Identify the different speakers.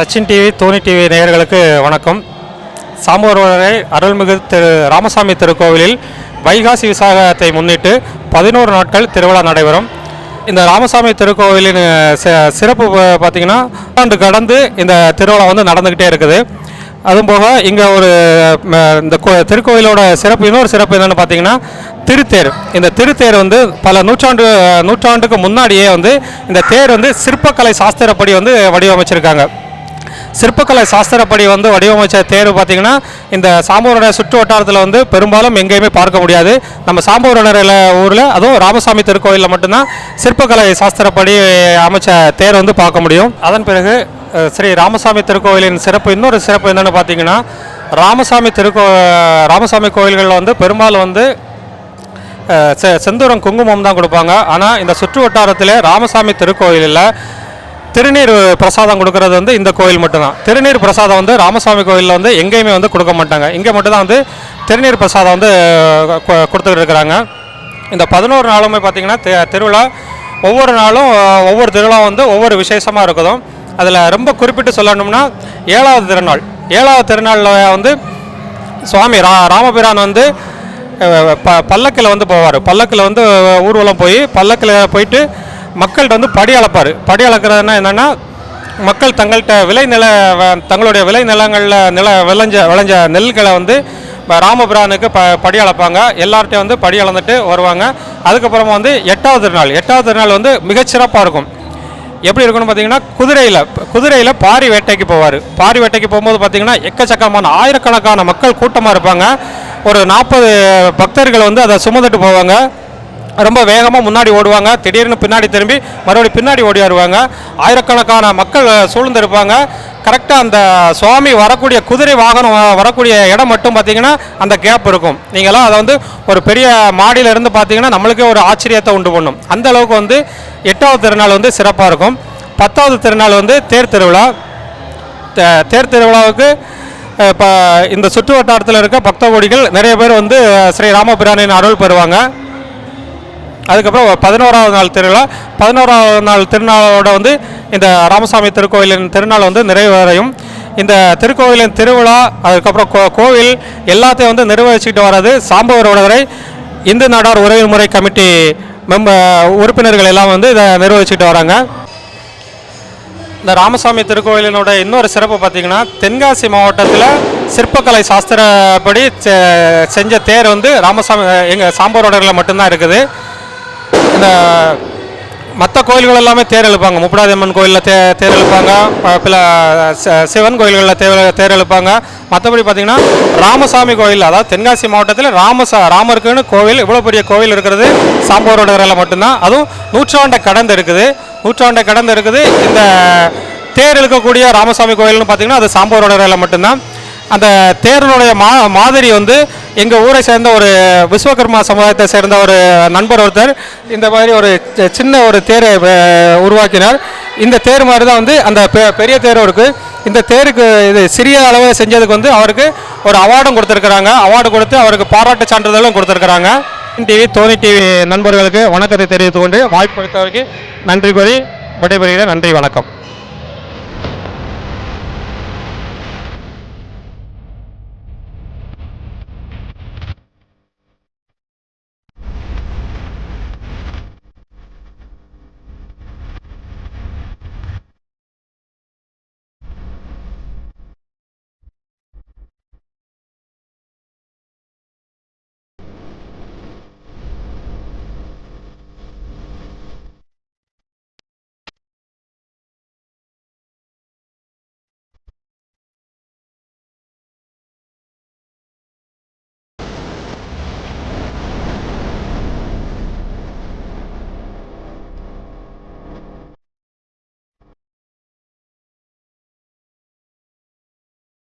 Speaker 1: Sachin TV Dhoni TV நேயர்களுக்கு வணக்கம். சாம்பூர்வரை அருள்மிகு திரு ராமசாமி திருக்கோவிலில் வைகாசி விசாகத்தை முன்னிட்டு பதினோரு நாட்கள் திருவிழா நடைபெறும். இந்த ராமசாமி திருக்கோவிலின் சிறப்பு பார்த்திங்கன்னா பார்த்தீங்கன்னா ஆண்டு கடந்து இந்த திருவிழா வந்து நடந்துக்கிட்டே இருக்குது. அதுவும் போக இங்கே ஒரு இந்த கோ- திருக்கோவிலோட சிறப்பு இன்னொரு சிறப்பு என்னென்னு பார்த்தீங்கன்னா திருத்தேர். இந்த திருத்தேர் வந்து பல நூற்றாண்டு நூற்றாண்டுக்கு முன்னாடியே வந்து இந்த தேர் வந்து சிற்பக்கலை சாஸ்திரப்படி வந்து வடிவமைச்சிருக்காங்க. சிற்பக்கலை சாஸ்திரப்படி வந்து வடிவமைச்ச தேர் பார்த்தீங்கன்னா இந்த சாம்பூரோட சுற்று வட்டாரத்தில் வந்து பெரும்பாலும் எங்கேயுமே பார்க்க முடியாது. நம்ம சாம்பூரோட ஊரில் அதுவும் ராமசாமி திருக்கோயிலில் மட்டும்தான் சிற்பக்கலை சாஸ்திரப்படி அமைச்ச தேர் வந்து பார்க்க முடியும். அதன் பிறகு ஸ்ரீ ராமசாமி திருக்கோயிலின் சிறப்பு இன்னொரு சிறப்பு என்னென்னு பார்த்தீங்கன்னா ராமசாமி திருக்கோ ராமசாமி கோயில்களில் வந்து பெரும்பாலும் வந்து செ- செந்தூரம் குங்குமம் தான் கொடுப்பாங்க. ஆனால் இந்த சுற்று வட்டாரத்தில் ராமசாமி திருக்கோயிலில் திருநீர் பிரசாதம் கொடுக்கறது வந்து இந்த கோயில் மட்டும்தான். திருநீர் பிரசாதம் வந்து ராமசாமி கோயிலில் வந்து எங்கேயுமே வந்து கொடுக்க மாட்டாங்க. இங்கே மட்டும்தான் வந்து திருநீர் பிரசாதம் வந்து கொ- கொடுத்துக்கிட்டு இருக்கிறாங்க. இந்த பதினோரு நாளுமே பார்த்திங்கன்னா திருவிழா ஒவ்வொரு நாளும் ஒவ்வொரு திருவிழா வந்து ஒவ்வொரு விசேஷமாக இருக்குதும். அதில் ரொம்ப குறிப்பிட்டு சொல்லணும்னா ஏழாவது திருநாள். ஏழாவது திருநாளில் வந்து சுவாமி ரா ராமபிரான் வந்து ப பல்லக்கில் வந்து போவார். பல்லக்கில் வந்து ஊர்வலம் போய் பல்லக்கில் போயிட்டு மக்கள்கிட்ட வந்து படி அளப்பார் படி அளக்கிறதுனா என்னென்னா மக்கள் தங்கள்கிட்ட விளை நில வ- தங்களுடைய விளை நிலங்களில் நில விளைஞ்ச விளைஞ்ச நெல்களை வந்து ப- ராமபிரானுக்கு ப படி அளப்பாங்க எல்லார்ட்டையும் வந்து படி அளந்துட்டு வருவாங்க. அதுக்கப்புறமா வந்து எட்டாவது திருநாள். எட்டாவது திருநாள் வந்து மிகச்சிறப்பாக இருக்கும். எப்படி இருக்குன்னு பார்த்தீங்கன்னா குதிரையில் குதிரையில் பாரி வேட்டைக்கு போவார். பாரி வேட்டைக்கு போகும்போது பார்த்தீங்கன்னா எக்கச்சக்கமான ஆயிரக்கணக்கான மக்கள் கூட்டமாக இருப்பாங்க. ஒரு நாற்பது பக்தர்கள் வந்து அதை சுமந்துட்டு போவாங்க. ரொம்ப வேகமாக முன்னாடி ஓடுவாங்க. திடீர்னு பின்னாடி திரும்பி மறுபடியும் பின்னாடி ஓடி வருவாங்க. ஆயிரக்கணக்கான மக்கள் சூழ்ந்து இருப்பாங்க கரெக்டாக அந்த சுவாமி வரக்கூடிய குதிரை வாகனம் வரக்கூடிய இடம் மட்டும் பார்த்தீங்கன்னா அந்த கேப் இருக்கும். நீங்களாம் அதை வந்து ஒரு பெரிய மாடியிலேருந்து பார்த்தீங்கன்னா நம்மளுக்கே ஒரு ஆச்சரியத்தை உண்டு பண்ணும். அந்த அளவுக்கு வந்து எட்டாவது திருநாள் வந்து சிறப்பாக இருக்கும். பத்தாவது திருநாள் வந்து தேர் திருவிழா. தேர் திருவிழாவுக்கு இப்போ இந்த சுற்று வட்டாரத்தில் இருக்க பக்த கோடிகள் நிறைய பேர் வந்து ஸ்ரீ ராமபிரானின் அருள் பெறுவாங்க. அதுக்கப்புறம் பதினோராவது நாள் திருவிழா. பதினோராவது நாள் திருநாளோட வந்து இந்த ராமசாமி திருக்கோயிலின் திருநாள் வந்து நிறைவடையும். இந்த திருக்கோயிலின் திருவிழா அதுக்கப்புறம் கோ கோவில் எல்லாத்தையும் வந்து நிர்வகிச்சுக்கிட்டு வர்றது சாம்பவரோடவரை இந்து நாடார் உறவு முறை கமிட்டி மெம்ப உறுப்பினர்கள் எல்லாம் வந்து இதை நிர்வகிச்சுக்கிட்டு வராங்க. இந்த ராமசாமி திருக்கோயிலினோட இன்னொரு சிறப்பு பார்த்தீங்கன்னா தென்காசி மாவட்டத்தில் சிற்பக்கலை சாஸ்திரப்படி செ- செஞ்ச தேர் வந்து ராமசாமி எங்கள் சாம்பரோடரில் மட்டும்தான் இருக்குது. இந்த மற்ற கோயில்கள் எல்லாமே தேர் எழுப்பாங்க முப்படாதி அம்மன் கோயிலில் தே தேர் எழுப்பாங்க பில சிவன் கோயில்களில் தே தேர் எழுப்பாங்க மற்றபடி பார்த்தீங்கன்னா ராமசாமி கோயில் அதாவது தென்காசி மாவட்டத்தில் ராமசா ராமருக்குன்னு கோவில் இவ்வளோ பெரிய கோவில் இருக்கிறது. சாம்பவரோடரில் மட்டும்தான். அதுவும் நூற்றாண்டை கடந்து இருக்குது. நூற்றாண்டை கடந்து இருக்குது. இந்த தேர் இழுக்கக்கூடிய ராமசாமி கோயில்னு பார்த்தீங்கன்னா அது சாம்பவரோடரில் மட்டும்தான். அந்த தேரனுடைய மா மாதிரி வந்து எங்கள் ஊரை சேர்ந்த ஒரு விஸ்வகர்மா சமுதாயத்தை சேர்ந்த ஒரு நண்பர் ஒருத்தர் இந்த மாதிரி ஒரு சின்ன ஒரு தேரை உருவாக்கினார். இந்த தேர் மாதிரி தான் வந்து அந்த பெ- பெரிய தேரும் இருக்குது இந்த தேருக்கு இது சிறிய அளவு செஞ்சதுக்கு வந்து அவருக்கு ஒரு அவார்டும் கொடுத்துருக்குறாங்க. அவார்டு கொடுத்து அவருக்கு பாராட்டு சான்றிதழும் கொடுத்துருக்குறாங்க. டிவி தோனி டிவி நண்பர்களுக்கு வணக்கத்தை தெரிவித்துக் கொண்டு வாய்ப்பு கொடுத்தவருக்கு நன்றி கூறி விடைபெறுகிறேன். நன்றி வணக்கம்.